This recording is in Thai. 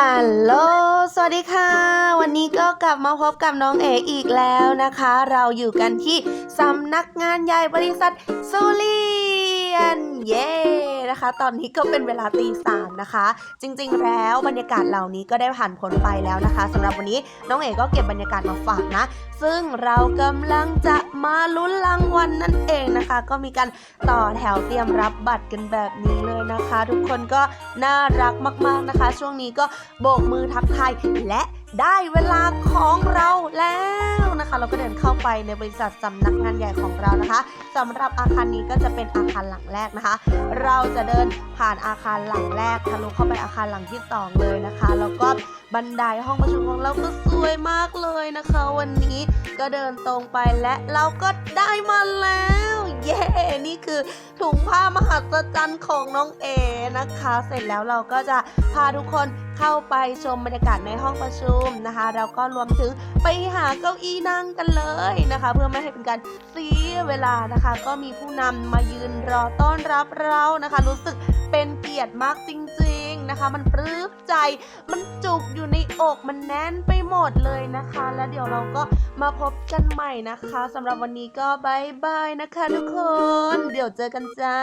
ฮัลโหล สวัสดีค่ะ วันนี้ก็กลับมาพบกับน้องเออีกแล้วนะคะ เราอยู่กันที่สำนักงานใหญ่บริษัทซูเลียน เย้ นะคะ ตอนนี้ก็เป็นเวลาตีสามนะคะ จริงๆ แล้วบรรยากาศเหล่านี้ก็ได้ผ่านพ้นไปแล้วนะคะสำหรับวันนี้น้องเอกก็เก็บบรรยากาศมาฝากนะ ซึ่งเรากำลังจะมาลุ้นรางวัลนั่นเองนะคะ ก็มีการต่อแถวเตรียมรับบัตรกันแบบนี้เลยนะคะ ทุกคนก็น่ารักมากๆนะคะ ช่วงนี้ก็โบกมือทักทายและ ได้เวลาของเราแล้วนะคะ เราก็เดินเข้าไปในบริษัทสำนักงานใหญ่ของเรานะคะสำหรับอาคารนี้ก็จะเป็นอาคารหลังแรกนะคะ เราจะเดินผ่านอาคารหลังแรกทะลุเข้าไปอาคารหลังที่สองเลยนะคะ แล้วก็บันไดห้องประชุมของเราก็สวยมากเลยนะคะ วันนี้ก็เดินตรงไปและเราก็ได้มาแล้ว เย้ นี่คือถุงผ้ามหัศจรรย์ของน้องเอนะคะ เสร็จแล้วเราก็จะพาทุกคนเข้าไปชมบรรยากาศในห้องประชุมนะคะแล้วก็รวมถึงไปหาเก้าอี้นั่งกันเลยนะคะ เพื่อไม่ให้เป็นการเสียเวลานะคะ ก็มีผู้นำมายืนรอต้อนรับเรานะคะ รู้สึกเป็นเกียรติมากจริงๆ นะคะ มันปลื้มใจ มันจุกอยู่ในอกมันแน่นไปหมดเลยนะคะ แล้วเดี๋ยวเราก็มาพบกันใหม่นะคะสำหรับวันนี้ก็บายบายนะคะ ทุกคน เดี๋ยวเจอกันจ้า